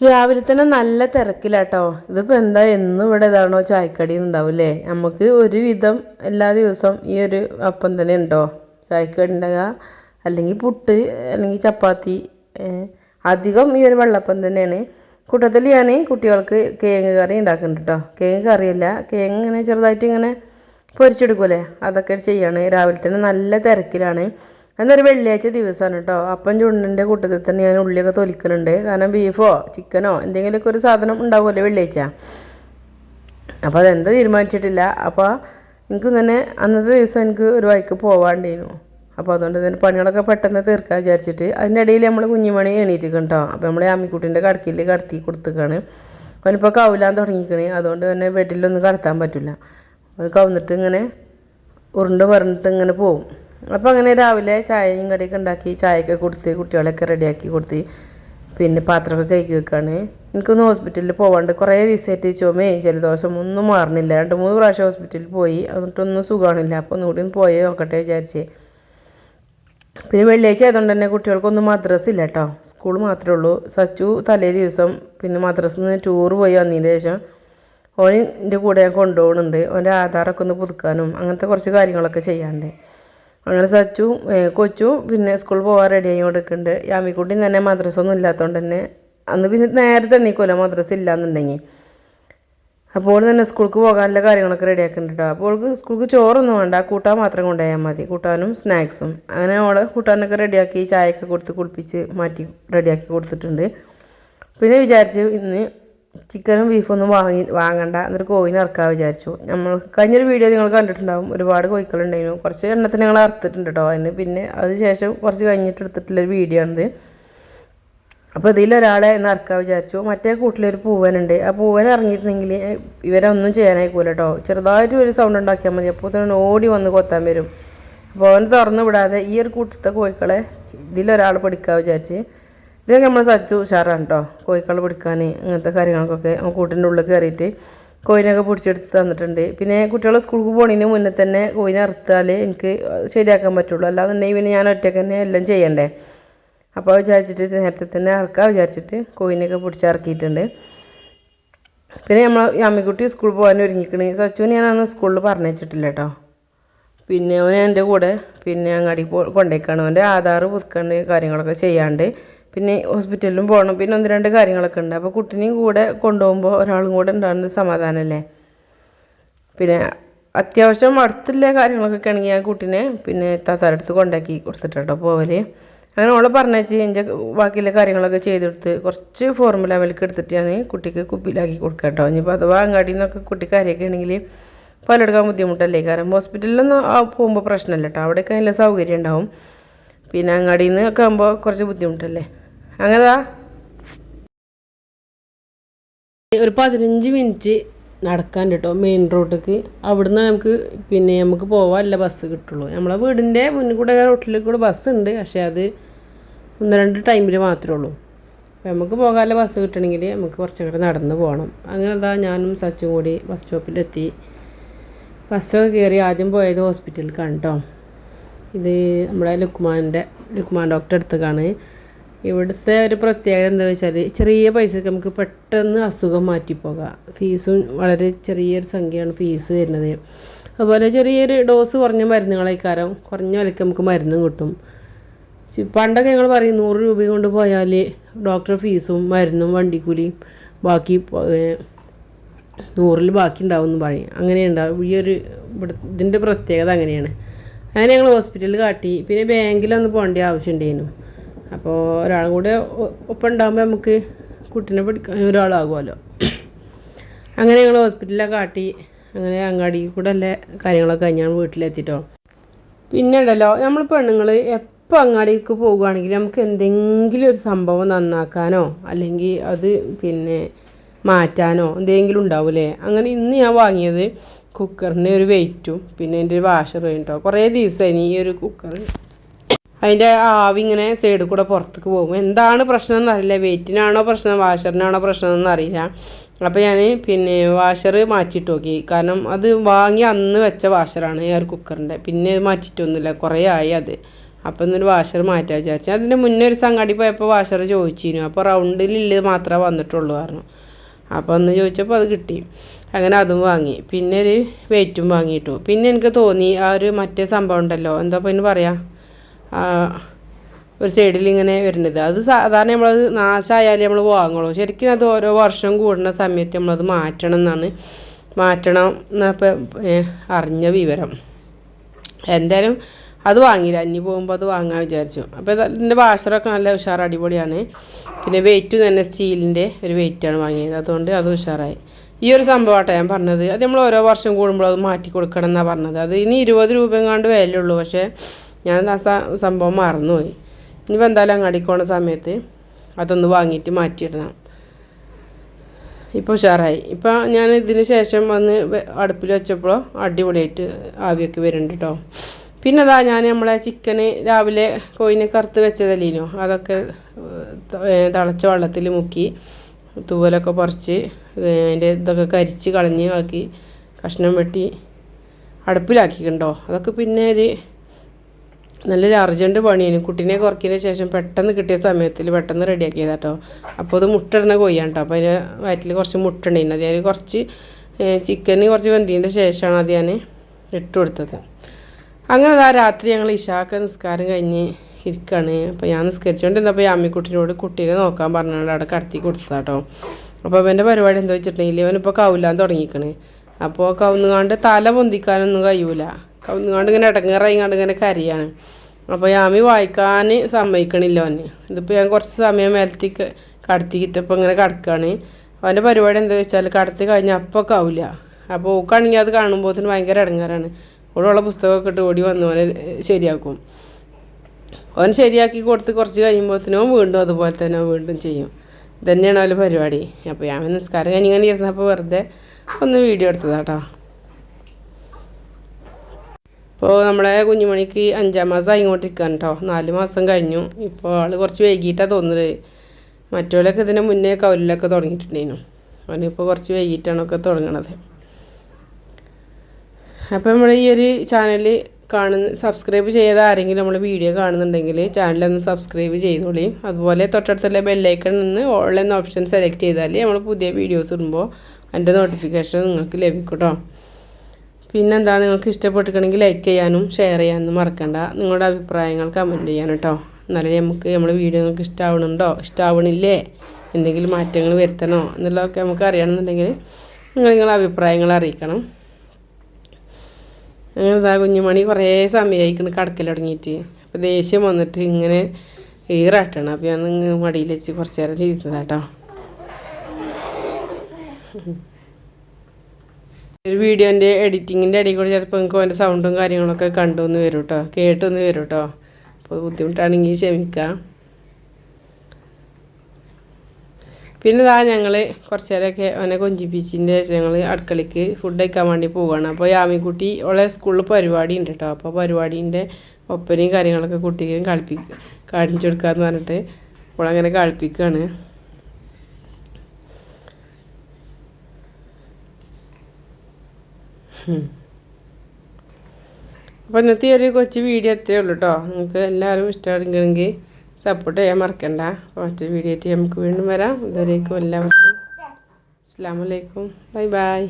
രാവിലെ തന്നെ നല്ല തിരക്കിലാട്ടോ. ഇതിപ്പോൾ എന്താ എന്നും ഇവിടെ ഇതാണോ ചായക്കടി ഉണ്ടാവില്ലേ? നമുക്ക് ഒരുവിധം എല്ലാ ദിവസവും ഈ ഒരു അപ്പം തന്നെ ഉണ്ടോ? ചായക്കടി ഉണ്ടാകുക അല്ലെങ്കിൽ പുട്ട് അല്ലെങ്കിൽ ചപ്പാത്തി അധികം ഈ ഒരു വെള്ളപ്പം തന്നെയാണ്. കൂട്ടത്തിൽ ഞാൻ കുട്ടികൾക്ക് കേങ്ങ് കറി ഉണ്ടാക്കുന്നുണ്ട് കേട്ടോ കേങ്ങ് കറിയല്ല കേങ്ങ് ഇങ്ങനെ ചെറുതായിട്ട് ഇങ്ങനെ പൊരിച്ചെടുക്കൂലേ അതൊക്കെ ചെയ്യാണ്. രാവിലെ തന്നെ നല്ല തിരക്കിലാണ്. എന്നൊരു വെള്ളിയാഴ്ച ദിവസമാണ് കേട്ടോ അപ്പം ചുണ്ടിന്റെ കൂട്ടത്തിൽ തന്നെ ഞാൻ ഉള്ളിയൊക്കെ തൊലിക്കുന്നുണ്ട് കാരണം ബീഫോ ചിക്കനോ എന്തെങ്കിലുമൊക്കെ ഒരു സാധനം ഉണ്ടാവുമല്ലോ വെള്ളിയാഴ്ച. അപ്പോൾ അതെന്താ തീരുമാനിച്ചിട്ടില്ല. അപ്പോൾ എനിക്ക് തന്നെ അന്നത്തെ ദിവസം എനിക്ക് ഒരു വഴിക്ക് പോവാണ്ടേനു അപ്പോൾ അതുകൊണ്ട് തന്നെ പണികളൊക്കെ പെട്ടെന്ന് തീർക്കാൻ വിചാരിച്ചിട്ട് അതിന്റെ ഇടയിൽ നമ്മൾ കുഞ്ഞുമണി എണീറ്റിരിക്കും കേട്ടോ അപ്പോൾ നമ്മൾ അമ്മിക്കുട്ടീന്റെ കടക്കിൽ കടത്തി കൊടുത്തേക്കാണ്. അവനിപ്പോൾ കൗലാൻ തുടങ്ങിക്കണി അതുകൊണ്ട് തന്നെ ബെഡിലൊന്നും കടത്താൻ പറ്റില്ല അവൻ കവന്നിട്ട് ഇങ്ങനെ ഉരുണ്ട് പറഞ്ഞിട്ട് ഇങ്ങനെ പോവും. അപ്പോൾ അങ്ങനെ രാവിലെ ചായയും കടിയൊക്കെ ഉണ്ടാക്കി ചായയൊക്കെ കൊടുത്ത് കുട്ടികളെയൊക്കെ റെഡിയാക്കി കൊടുത്ത് പിന്നെ പാത്രമൊക്കെ കഴുകി വെക്കാണ്. എനിക്കൊന്ന് ഹോസ്പിറ്റലിൽ പോകാണ്ട് കുറേ ദിവസമായിട്ട് ചുമയും ജലദോഷം ഒന്നും മാറണില്ല. രണ്ട് മൂന്ന് പ്രാവശ്യം ഹോസ്പിറ്റലിൽ പോയി. എന്നിട്ടൊന്നും സുഖമാണില്ല അപ്പോൾ ഒന്നുകൂടി ഒന്ന് പോയി നോക്കട്ടെ വിചാരിച്ചേ. പിന്നെ വെള്ളിയാഴ്ച ആയതുകൊണ്ട് തന്നെ കുട്ടികൾക്കൊന്നും മദ്രസ് ഇല്ല കേട്ടോ സ്കൂൾ മാത്രമേ ഉള്ളൂ. സച്ചു തലേ ദിവസം പിന്നെ മദ്രസിൽ നിന്ന് ടൂർ പോയി വന്നതിന് ശേഷം ഓൻ എന്റെ കൂടെ ഞാൻ കൊണ്ടുപോകുന്നുണ്ട്. ഓന്റെ ആധാറൊക്കെ ഒന്ന് പുതുക്കാനും അങ്ങനത്തെ കുറച്ച് കാര്യങ്ങളൊക്കെ ചെയ്യാണ്ട് അങ്ങനെ സച്ചു കൊച്ചു പിന്നെ സ്കൂളിൽ പോകാൻ റെഡി ആയി കൊടുക്കുന്നുണ്ട് യാമിക്കുട്ടിയും തന്നെ മദ്രസ ഒന്നും ഇല്ലാത്തതുകൊണ്ട് തന്നെ. അന്ന് പിന്നെ നേരത്തെ എണ്ണീക്കുമല്ലോ മദ്രസ ഇല്ലാന്നുണ്ടെങ്കിൽ അപ്പോൾ തന്നെ സ്കൂൾക്ക് പോകാനുള്ള കാര്യങ്ങളൊക്കെ റെഡിയാക്കുന്നുണ്ട് കേട്ടോ അപ്പോൾ അവൾക്ക് സ്കൂൾക്ക് ചോറൊന്നും വേണ്ട. കൂട്ടാൻ മാത്രം കൊണ്ടുപോയാൽ മതി. കൂട്ടാനും സ്നാക്സും അങ്ങനെ ഓളെ കൂട്ടാനൊക്കെ റെഡിയാക്കി ചായയൊക്കെ കൊടുത്ത് കുളിപ്പിച്ച് മാറ്റി റെഡിയാക്കി കൊടുത്തിട്ടുണ്ട്. പിന്നെ വിചാരിച്ചു ഇന്ന് ചിക്കനും ബീഫൊന്നും വാങ്ങി വാങ്ങണ്ട എന്നൊരു കോഴിനെ ഇറക്കാൻ വിചാരിച്ചു. നമ്മൾ കഴിഞ്ഞൊരു വീഡിയോ നിങ്ങൾ കണ്ടിട്ടുണ്ടാവും. ഒരുപാട് കോഴിക്കളുണ്ടായിരുന്നു കുറച്ച് എണ്ണത്തിന് ഞങ്ങൾ അറുത്തിട്ടുണ്ട് കേട്ടോ അതിന് പിന്നെ അതിനുശേഷം കുറച്ച് കഴിഞ്ഞിട്ട് എടുത്തിട്ടുള്ളൊരു വീഡിയോ ആണിത്. അപ്പോൾ ഇതിലൊരാളെ ഇന്ന് ഇറക്കാൻ വിചാരിച്ചു. മറ്റേ കൂട്ടിലൊരു പൂവനുണ്ട്. ആ പൂവൻ ഇറങ്ങിയിട്ടുണ്ടെങ്കിൽ ഇവരൊന്നും ചെയ്യാനായിക്കൂല കേട്ടോ ചെറുതായിട്ട് ഒരു സൗണ്ട് ഉണ്ടാക്കിയാൽ മതി. അപ്പോൾ തന്നെ ഓടി വന്ന് കൊത്താൻ വരും. അപ്പോൾ അവൻ തുറന്നു വിടാതെ ഈ ഒരു കൂട്ടത്തെ കോഴിക്കളെ ഇതിലൊരാൾ പിടിക്കാൻ വിചാരിച്ച്. ഇതൊക്കെ നമ്മൾ സച്ചു ഉഷാറാണ് കേട്ടോ കോഴിക്കളെ പിടിക്കാൻ അങ്ങനത്തെ കാര്യങ്ങൾക്കൊക്കെ കൂട്ടിന്റെ ഉള്ളിൽ കയറിയിട്ട് കോയിനൊക്കെ പിടിച്ചെടുത്ത് തന്നിട്ടുണ്ട്. പിന്നെ കുട്ടികൾ സ്കൂൾക്ക് പോണതിന് മുന്നേ തന്നെ കോയിനെ അറുത്താൽ എനിക്ക് ശരിയാക്കാൻ പറ്റുള്ളൂ. അല്ലാന്നുണ്ടെങ്കിൽ പിന്നെ ഞാൻ ഒറ്റയ്ക്ക് തന്നെ എല്ലാം ചെയ്യണ്ടേ. അപ്പോൾ വിചാരിച്ചിട്ട് നേരത്തെ തന്നെ ഇറക്കാം വിചാരിച്ചിട്ട് കോയിനൊക്കെ പിടിച്ചിറക്കിയിട്ടുണ്ട് പിന്നെ നമ്മൾ അമ്മിക്കുട്ടി സ്കൂളിൽ പോകാൻ ഒരുങ്ങിക്കണ്. സച്ചുവിന് ഞാൻ അന്ന് സ്കൂളിൽ പറഞ്ഞിട്ടില്ല കേട്ടോ പിന്നെ അവൻ എന്റെ കൂടെ പിന്നെ അങ്ങാടി കൊണ്ടേക്കാണ്. അവന്റെ ആധാർ പുതുക്കേണ്ട കാര്യങ്ങളൊക്കെ ചെയ്യാണ്ട്. പിന്നെ ഹോസ്പിറ്റലിലും പോകണം പിന്നെ ഒന്ന് രണ്ട് കാര്യങ്ങളൊക്കെ ഉണ്ട്. അപ്പോൾ കുട്ടിനെയും കൂടെ കൊണ്ടുപോകുമ്പോൾ ഒരാളും കൂടെ ഉണ്ടാകുന്നത് സമാധാനമല്ലേ പിന്നെ അത്യാവശ്യം അടുത്തുള്ള കാര്യങ്ങളൊക്കെ ആണെങ്കിൽ ഞാൻ കുട്ടിനെ പിന്നെ താത്താരടുത്ത് കൊണ്ടാക്കി കൊടുത്തിട്ടോ പോവൽ. അങ്ങനെ ഓളെ പറഞ്ഞേച്ച് എന്റെ ബാക്കിയുള്ള കാര്യങ്ങളൊക്കെ ചെയ്തെടുത്ത് കുറച്ച് ഫോർമുല മിൽക്ക് എടുത്തിട്ട് ഞാൻ കുട്ടിക്ക് കുപ്പിയിലാക്കി കൊടുക്കാം കേട്ടോ. ഇനിയിപ്പോൾ അഥവാ അങ്ങാടിയിൽ നിന്നൊക്കെ കുട്ടിക്ക് കാര്യമൊക്കെ ആണെങ്കിൽ പാലെടുക്കാൻ ബുദ്ധിമുട്ടല്ലേ? കാരണം ഹോസ്പിറ്റലിലൊന്നും പോകുമ്പോൾ പ്രശ്നമല്ല കേട്ടോ. അവിടെയൊക്കെ നല്ല സൗകര്യം ഉണ്ടാവും. പിന്നെ അങ്ങാടിയിൽ നിന്ന് ഒക്കെ ആകുമ്പോൾ കുറച്ച് ബുദ്ധിമുട്ടല്ലേ? അങ്ങനെതാ? ഒരു പതിനഞ്ച് മിനിറ്റ് നടക്കാൻ കേട്ടോ മെയിൻ റോഡിലേക്ക് അവിടുന്ന് നമുക്ക് പിന്നെ നമുക്ക് പോവാല്ല ബസ് കിട്ടുള്ളൂ. നമ്മളെ വീടിന്റെ മുന്നിൽ കൂടെ റോട്ടിലേക്ക് കൂടെ ബസ് ഉണ്ട് പക്ഷേ അത് ഒന്ന് രണ്ട് ടൈമിൽ മാത്രമേ ഉള്ളൂ. അപ്പോൾ നമുക്ക് പോകാനുള്ള ബസ് കിട്ടണമെങ്കിൽ നമുക്ക് കുറച്ചും കൂടെ നടന്ന് പോകണം. അങ്ങനെ എന്താ ഞാനും സച്ചും കൂടി ബസ് സ്റ്റോപ്പിലെത്തി ബസ്സൊക്കെ കയറി ആദ്യം പോയത് ഹോസ്പിറ്റലിൽ കണ്ടോ ഇത് നമ്മുടെ ലുക്മാന്റെ ലുക്മാൻ ഡോക്ടറെ അടുത്തേക്കാണ്. ഇവിടുത്തെ ഒരു പ്രത്യേകത എന്താ വെച്ചാൽ ചെറിയ പൈസക്ക് നമുക്ക് പെട്ടെന്ന് അസുഖം മാറ്റിപ്പോകാം. ഫീസും വളരെ ചെറിയൊരു സംഖ്യയാണ് ഫീസ് വരുന്നത്. അതുപോലെ ചെറിയൊരു ഡോസ് കുറഞ്ഞ മരുന്നുകളേക്കാരം കുറഞ്ഞ വിലയ്ക്ക് നമുക്ക് മരുന്നും കിട്ടും. പണ്ടൊക്കെ ഞങ്ങൾ പറയും നൂറ് രൂപ കൊണ്ട് പോയാൽ ഡോക്ടർ ഫീസും മരുന്നും വണ്ടിക്കൂലിയും ബാക്കി നൂറിൽ ബാക്കി ഉണ്ടാവും എന്ന് പറയും. അങ്ങനെയുണ്ടാവും. ഈ ഒരു ഇതിന്റെ പ്രത്യേകത അങ്ങനെയാണ്. അങ്ങനെ ഞങ്ങൾ ഹോസ്പിറ്റലിൽ കാട്ടി. പിന്നെ ബാങ്കിലൊന്ന് പോകേണ്ട ആവശ്യം ഉണ്ടായിരുന്നു. അപ്പോൾ ഒരാളും കൂടെ ഒപ്പം ഉണ്ടാകുമ്പോൾ നമുക്ക് കുട്ടീനെ പഠിക്കാൻ ഒരാളാകുമല്ലോ. അങ്ങനെ ഞങ്ങൾ ഹോസ്പിറ്റലിലൊക്കെ കാട്ടി. അങ്ങനെ അങ്ങാടി കൂടെ അല്ലേ കാര്യങ്ങളൊക്കെ കഴിഞ്ഞാൽ വീട്ടിലെത്തിയിട്ടോ പിന്നെ ഉണ്ടല്ലോ നമ്മൾ പെണ്ണുങ്ങൾ എപ്പോൾ അങ്ങാടിക്ക് പോകുകയാണെങ്കിൽ നമുക്ക് എന്തെങ്കിലും ഒരു സംഭവം നന്നാക്കാനോ അല്ലെങ്കിൽ അത് പിന്നെ മാറ്റാനോ എന്തെങ്കിലും ഉണ്ടാവില്ലേ അങ്ങനെ ഇന്ന് ഞാൻ വാങ്ങിയത് കുക്കറിന്റെ ഒരു വെയിറ്റും പിന്നെ എന്റെ ഒരു വാഷർ കഴിഞ്ഞിട്ടോ കുറേ ദിവസമായി ഈ ഒരു കുക്കർ അതിന്റെ ആവി ഇങ്ങനെ സൈഡിൽ കൂടെ പുറത്തേക്ക് പോകും. എന്താണ് പ്രശ്നം എന്നറിയില്ല. വെയിറ്റിനാണോ പ്രശ്നം? വാഷറിനാണോ പ്രശ്നം എന്നറിയില്ല. അപ്പോൾ ഞാൻ പിന്നെ വാഷർ മാറ്റിയിട്ട് നോക്കി. കാരണം അത് വാങ്ങി അന്ന് വെച്ച വാഷറാണ് എയർ കുക്കറിന്റെ പിന്നെ അത് മാറ്റിയിട്ടൊന്നുമില്ല. കുറേ ആയി അത്. അപ്പം ഇന്നൊരു വാഷർ മാറ്റാൻ വിചാരിച്ചു. അതിന്റെ മുന്നേ ഒരു സംഗതി പോയപ്പോൾ വാഷർ ചോദിച്ചിരുന്നു. അപ്പോൾ റൗണ്ടിലില്ല മാത്രമേ വന്നിട്ടുള്ളൂ പറഞ്ഞു. അപ്പോൾ ഒന്ന് ചോദിച്ചപ്പോൾ അത് കിട്ടി. അങ്ങനെ അതും വാങ്ങി. പിന്നെ ഒരു വെയിറ്റും വാങ്ങിയിട്ടു. പിന്നെ എനിക്ക് തോന്നി ആ ഒരു മറ്റേ സംഭവം ഉണ്ടല്ലോ. എന്താ പിന്നെ പറയാ? ഒരു സൈഡിൽ ഇങ്ങനെ വരുന്നത്. അത് സാധാരണ നമ്മളത് നാശമായാലേ നമ്മൾ വാങ്ങുള്ളൂ. ശരിക്കും അത് ഓരോ വർഷം കൂടുന്ന സമയത്ത് നമ്മളത് മാറ്റണം എന്നാണ്. മാറ്റണം എന്നപ്പോൾ അറിഞ്ഞ വിവരം. എന്തായാലും അത് വാങ്ങിയില്ല. ഇനി പോകുമ്പോൾ അത് വാങ്ങാൻ വിചാരിച്ചു. അപ്പോൾ ഇതിന്റെ വാഷറൊക്കെ നല്ല ഉഷാർ അടിപൊളിയാണ്. പിന്നെ വെയിറ്റും തന്നെ സ്റ്റീലിന്റെ ഒരു വെയിറ്റാണ് വാങ്ങിയത്. അതുകൊണ്ട് അത് ഉഷാറായി. ഈ ഒരു സംഭവമാട്ടെ ഞാൻ പറഞ്ഞത്. അത് നമ്മൾ ഓരോ വർഷം കൂടുമ്പോൾ അത് മാറ്റി കൊടുക്കണം എന്നാണ് പറഞ്ഞത്. അത് ഇനി ഇരുപത് രൂപ എങ്ങാണ്ട് വിലയുള്ളൂ പക്ഷേ ഞാൻ ആ സംഭവം മറന്നുപോയി. ഇനി എന്തായാലും അങ്ങാടിക്ക് പോണ സമയത്ത് അതൊന്ന് വാങ്ങിയിട്ട് മാറ്റിയിടണം. ഇപ്പോൾ ഉഷാറായി. ഇപ്പോൾ ഞാൻ ഇതിന് ശേഷം വന്ന് അടുപ്പിൽ വെച്ചപ്പോൾ അടിപൊളിയായിട്ട് ആവിയൊക്കെ വരുന്നുണ്ട് കേട്ടോ പിന്നെ അതാ ഞാൻ നമ്മളെ ചിക്കന് രാവിലെ കോയിനെ കറുത്ത് വെച്ചതല്ലേനോ? അതൊക്കെ തിളച്ച വെള്ളത്തിൽ മുക്കി തൂവലൊക്കെ പറിച്ച് അതിന്റെ ഇതൊക്കെ കരിച്ച് കളഞ്ഞ് ആക്കി കഷ്ണം വെട്ടി അടുപ്പിലാക്കിയിട്ടുണ്ടോ അതൊക്കെ പിന്നെ ഒരു നല്ലൊരു അർജന്റ് പണിയാണ് കുട്ടീനെ കുറക്കിയതിന് ശേഷം പെട്ടെന്ന് കിട്ടിയ സമയത്തിൽ പെട്ടെന്ന് റെഡിയാക്കിയതാ കേട്ടോ അപ്പോൾ അത് മുട്ടിടുന്ന കൊയ്യാണ് കേട്ടോ അപ്പോൾ അതിന് വയറ്റിൽ കുറച്ച് മുട്ടുണ്ടായിരുന്നു അത് ഞാൻ കുറച്ച് ചിക്കന് കുറച്ച് വെന്തതിന്റെ ശേഷമാണ് അത് ഞാൻ ഇട്ട് കൊടുത്തത്. അങ്ങനെ ആ രാത്രി ഞങ്ങൾ ഇഷാക്ക നിസ്കാരം കഴിഞ്ഞ് ഇരിക്കുകയാണ് അപ്പോൾ ഞാൻ നിസ്കരിച്ചുകൊണ്ടിരുന്നപ്പോൾ ഈ അമ്മിക്കുട്ടിനോട് കുട്ടീനെ നോക്കാൻ പറഞ്ഞുകൊണ്ട് അവിടെ കടത്തി കൊടുത്തതാട്ടോ. അപ്പോൾ അവന്റെ പരിപാടി എന്താ വെച്ചിട്ടുണ്ടെങ്കിൽ അവനിപ്പോൾ കൗലാൻ തുടങ്ങിക്കണ്. അപ്പോൾ കവുന്നുകാണ്ട് തല പൊന്തിക്കാനൊന്നും കഴിയൂല. കവുന്നുകാണ്ട് ഇങ്ങനെ ഇടങ്ങേറായിങ്ങാണ്ട് ഇങ്ങനെ കരയാണ്. അപ്പോൾ യാമി വായിക്കാൻ സമ്മതിക്കണില്ല അവന്. ഇതിപ്പോൾ ഞാൻ കുറച്ച് സമയം മേലത്തി കടത്തിക്കിട്ടപ്പോൾ ഇങ്ങനെ കിടക്കുകയാണ് അവന്റെ പരിപാടി എന്താ വെച്ചാൽ കടത്തി കഴിഞ്ഞാൽ അപ്പോൾ കാവില്ല അപ്പോൾ ഓക്കാണെങ്കിൽ അത് കാണുമ്പോഴത്തേന് ഭയങ്കര ഇടങ്ങാറാണ്. ഓടുള്ള പുസ്തകമൊക്കെ ഇട്ട് ഓടി വന്ന് അവനെ ശരിയാക്കും. അവൻ ശരിയാക്കി കൊടുത്ത് കുറച്ച് കഴിയുമ്പോഴത്തേനും വീണ്ടും അതുപോലെ തന്നെ വീണ്ടും ചെയ്യും. ഇതന്നെയാണ് അവന്റെ പരിപാടി. അപ്പോൾ ഞാൻ നിസ്കാരം കഴിഞ്ഞ് ഇങ്ങനെ ഇരുന്നപ്പോൾ വെറുതെ ഒന്ന് വീഡിയോ എടുത്തതാട്ടോ. ഇപ്പോൾ നമ്മളെ കുഞ്ഞുമണിക്ക് അഞ്ചാം മാസം ആയിക്കൊണ്ടിരിക്കുകയാണ് കേട്ടോ നാല് മാസം കഴിഞ്ഞു. ഇപ്പോൾ ആൾ കുറച്ച് വൈകിട്ടാണ് തോന്നുന്നത്. മറ്റുള്ളവരൊക്കെ ഇതിന് മുന്നേ കൗലിലൊക്കെ തുടങ്ങിയിട്ടുണ്ടായിരുന്നു അവനിപ്പോൾ കുറച്ച് വൈകിട്ടാണ് ഒക്കെ തുടങ്ങണത്. അപ്പോൾ നമ്മൾ ഈ ഒരു ചാനൽ കാണുന്ന സബ്സ്ക്രൈബ് ചെയ്ത ആരെങ്കിലും നമ്മൾ വീഡിയോ കാണുന്നുണ്ടെങ്കിൽ ചാനലൊന്ന് സബ്സ്ക്രൈബ് ചെയ്തോളി. അതുപോലെ തൊട്ടടുത്തുള്ള ബെല്ലൈക്കൺ നിന്ന് ഓൺലൈൻ ഓപ്ഷൻ സെലക്ട് ചെയ്താൽ നമ്മൾ പുതിയ വീഡിയോസ് ഇടുമ്പോൾ അതിന്റെ നോട്ടിഫിക്കേഷൻ നിങ്ങൾക്ക് ലഭിക്കും പിന്നെന്താ നിങ്ങൾക്ക് ഇഷ്ടപ്പെട്ടിട്ടുണ്ടെങ്കിൽ ലൈക്ക് ചെയ്യാനും ഷെയർ ചെയ്യാനും മറക്കണ്ട. നിങ്ങളുടെ അഭിപ്രായങ്ങൾ കമന്റ് ചെയ്യാൻ കേട്ടോ. എന്നാലേ നമുക്ക് നമ്മുടെ വീഡിയോ നിങ്ങൾക്ക് ഇഷ്ടമാവണുണ്ടോ ഇഷ്ടമാവണില്ലേ എന്തെങ്കിലും മാറ്റങ്ങൾ വരുത്തണോ? എന്നുള്ളതൊക്കെ നമുക്ക് അറിയണമെന്നുണ്ടെങ്കിൽ നിങ്ങൾ നിങ്ങളുടെ അഭിപ്രായങ്ങൾ അറിയിക്കണം. അങ്ങനെ ഇതാ കുഞ്ഞുമണി കുറേ സമയമായിക്കണ് കടക്കൽ അപ്പോൾ ദേഷ്യം വന്നിട്ട് ഇങ്ങനെ ഈറാട്ടണം അപ്പോൾ ഞാൻ മടിയിൽ വെച്ച് കുറച്ച് നേരം ഇരുന്നതാട്ടോ ഒരു വീഡിയോന്റെ എഡിറ്റിങ്ങിന്റെ ഇടയിൽ കൂടി ചിലപ്പോൾ നിങ്ങൾക്ക് അവന്റെ സൗണ്ടും കാര്യങ്ങളൊക്കെ കണ്ടുവന്ന് വരും കേട്ടോ കേട്ടൊന്ന് വരും കേട്ടോ അപ്പോൾ ബുദ്ധിമുട്ടാണെങ്കിൽ ക്ഷമിക്കാം. പിന്നെ ഇതാ ഞങ്ങൾ കുറച്ച് നേരമൊക്കെ അവനെ കൊഞ്ചിപ്പിച്ചിന്റെ ഞങ്ങൾ അടുക്കളയ്ക്ക് ഫുഡ് കഴിക്കാൻ വേണ്ടി പോവുകയാണ് അപ്പോൾ യാമിക്കുട്ടി ഓളെ സ്കൂളിൽ പരിപാടി ഉണ്ട് കേട്ടോ അപ്പോൾ പരിപാടീന്റെ ഒപ്പനയും കാര്യങ്ങളൊക്കെ കുട്ടിക്കും കളിപ്പി കാണിച്ചു കൊടുക്കാന്ന് പറഞ്ഞിട്ട് ഓളങ്ങനെ കളിപ്പിക്കുകയാണ് അപ്പോൾ ഇന്നത്തെ ഒരു കൊച്ചു വീഡിയോ എത്തേ ഉള്ളൂ കേട്ടോ നിങ്ങൾക്ക് എല്ലാവരും ഇഷ്ടമാണെങ്കിൽ സപ്പോർട്ട് ചെയ്യാൻ മറക്കണ്ട. മറ്റൊരു വീഡിയോ ആയിട്ട് നമുക്ക് വീണ്ടും വരാം. ഇതുവരേക്കും എല്ലാവർക്കും. അസ്സാം വലൈക്കും ബൈ ബൈ